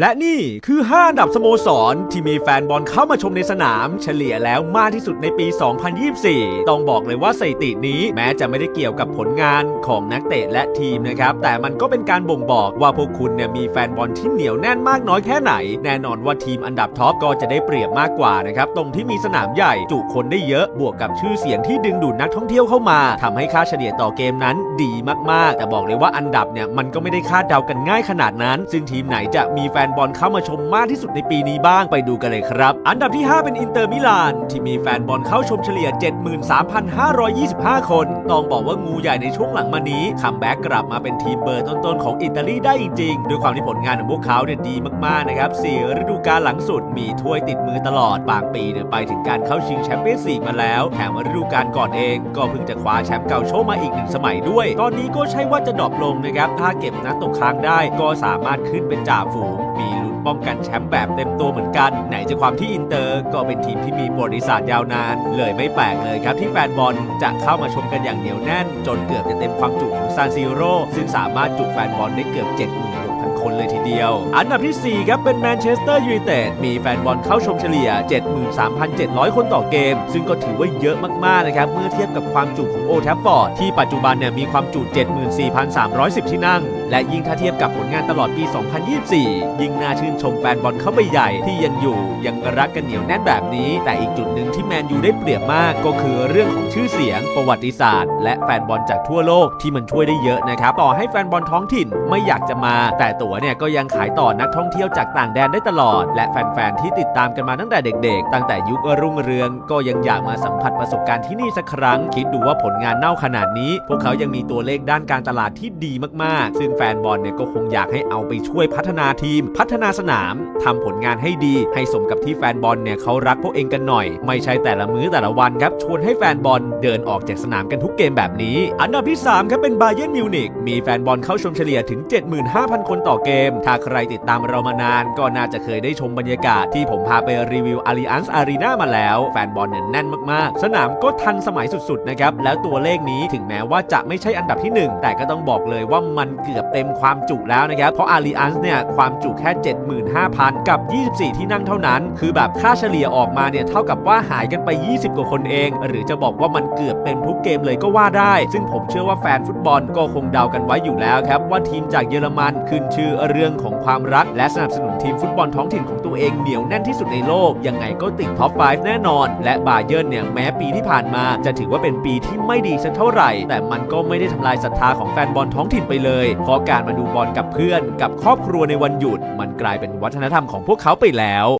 และนี่คือ 5 อันดับสโมสร ที่มีแฟนบอลเข้ามาชมในสนาม เฉลี่ยแล้วมากที่สุดในปี 2024 ต้องบอกเลยว่าสถิตินี้แม้จะไม่ได้เกี่ยวกับผลงานของนักเตะและทีมนะครับ แต่มันก็เป็นการบ่งบอกว่าพวกคุณเนี่ยมีแฟนบอลที่เหนียวแน่นมากน้อยแค่ไหน แน่นอนว่าทีมอันดับท็อปก็จะได้เปรียบมากกว่านะครับ ตรงที่มีสนามใหญ่จุคนได้เยอะ บวกกับชื่อเสียงที่ดึงดูดนักท่องเที่ยวเข้ามาทำให้ค่าเฉลี่ยต่อเกมนั้นดีมากๆ แต่บอกเลยว่าอันดับเนี่ยมันก็ไม่ได้คาดเดากันง่ายขนาดนั้น ซึ่งทีมไหนจะมีแฟนนบอลเข้ามาชมมากที่สุดในปีนี้บ้างไปดูกันเลยครับ อันดับที่ 5 เป็นอินเตอร์มิลาน ที่มีแฟนบอลเข้าชมเฉลี่ย 73,525 คน ต้องบอกว่างูใหญ่ในช่วงหลังมานี้คัมแบ็กกลับมาเป็นทีมเบอร์ต้นๆของอิตาลีได้จริงๆด้วยความที่ผลงานของพวกเขาเนี่ยดีมากๆนะครับสี่ฤดูกาลหลังสุดมีถ้วยติดมือตลอดบางปีเนี่ยไปถึงการเข้าชิงแชมเปี้ยนส์ลีกมาแล้วแถมฤดูกาลก่อนเอง ก็เพิ่งจะคว้าแชมป์เก่าโชว์มาอีกหนึ่งสมัยด้วย ตอนนี้ก็ใช่ว่าจะดรอปลงนะครับถ้าเก็บนัดตกค้างได้ก็สามารถขึ้นเป็นจ่าฝูงมีลุ้นป้องกันแชมป์แบบเต็มตัวเหมือนกัน ไหนจะความที่อินเตอร์ก็เป็นทีมที่มีประวัติศาสตร์ยาวนาน เลยไม่แปลกเลยครับที่แฟนบอลจะเข้ามาชมกันอย่างเหนียวแน่น จนเกือบจะเต็มความจุของซานซิโร่ซึ่งสามารถจุแฟนบอลได้เกือบ76,000คนเลยทีเดียว อันดับที่ 4 ครับ เป็นแมนเชสเตอร์ยูไนเต็ด มีแฟนบอลเข้าชมเฉลี่ย 73,700 คนต่อเกม ซึ่งก็ถือว่าเยอะมาก ๆ นะครับ เมื่อเทียบกับความจุของโอแทฟฟอร์ด ที่ปัจจุบันเนี่ยมีความจุ 74,310 ที่นั่งและยิ่งถ้าเทียบกับผลงานตลอดปี 2024 ยิ่งน่าชื่นชมแฟนบอลเข้าไปใหญ่ที่ยังอยู่ ยังรักกันเหนียวแน่นแบบนี้ แต่อีกจุดหนึ่งที่แมนยูได้เปรียบมากก็คือเรื่องของชื่อเสียง ประวัติศาสตร์ และแฟนบอลจากทั่วโลกที่มันช่วยได้เยอะนะครับต่อให้แฟนบอลท้องถิ่นไม่อยากจะมา แต่ตั๋วเนี่ยก็ยังขายต่อนักท่องเที่ยวจากต่างแดนได้ตลอด และแฟนๆที่ติดตามกันมาตั้งแต่เด็ก ๆ ตั้งแต่ยุครุ่งเรือง ก็ยังอยากมาสัมผัสประสบการณ์ที่นี่สักครั้ง คิดดูว่าผลงานเน่าขนาดนี้ พวกเขายังมีตัวเลขด้านการตลาดที่ดีมากๆ ซึ่งแฟนบอลเนี่ยก็คงอยากให้เอาไปช่วยพัฒนาทีม พัฒนาสนามทำผลงานให้ดี ให้สมกับที่แฟนบอลเนี่ยเขารักพวกเองกันหน่อย ไม่ใช่แต่ละมื้อแต่ละวันครับชวนให้แฟนบอลเดินออกจากสนามกันทุกเกมแบบนี้ อันดับที่3ครับเป็นบาเยิร์นมิวนิกมีแฟนบอลเข้าชมเฉลี่ยถึง 75,000 คนต่อเกม ถ้าใครติดตามเรามานาน ก็น่าจะเคยได้ชมบรรยากาศที่ผมพาไปรีวิวอารีอันส์อารีนามาแล้ว แฟนบอลเนี่ยแน่นมากๆ สนามก็ทันสมัยสุดๆนะครับแล้วตัวเลขนี้ถึงแม้ว่าจะไม่ใช่อันดับที่ 1 แต่ก็ต้องบอกเลยว่ามันเกือบเต็มความจุแล้วนะครับ เพราะอารีอันส์เนี่ยความจุแค่ 75,000 กับ 24 ที่นั่งเท่านั้น คือแบบค่าเฉลี่ยออกมาเนี่ยเท่ากับว่าหายกันไป 20 กว่าคนเอง หรือจะบอกว่ามันเกือบเต็มทุกเกมเลยก็ว่าได้ ซึ่งผมเชื่อว่าแฟนฟุตบอลก็คงเดากันไว้อยู่แล้วครับว่าทีมจากเยอรมันขึ้นชื่อเรื่องของความรักและสนับสนุนทีมฟุตบอลท้องถิ่นของ ตัวเองเหนียวแน่นที่สุดในโลก ยังไงก็ติดท็อป 5 แน่นอน และบาเยิร์นเนี่ยแม้ปีที่ผ่านมาจะถือว่าเป็นปีที่ไม่ดีสักเท่าไหร่ แต่มันก็ไม่ได้ทำลายศรัทธาของแฟนบอลท้องถิ่นไปเลย เพราะการมาดูบอลกับเพื่อน กับครอบครัวในวันหยุด มันกลายเป็นวัฒนธรรมของพวกเขาไปแล้ว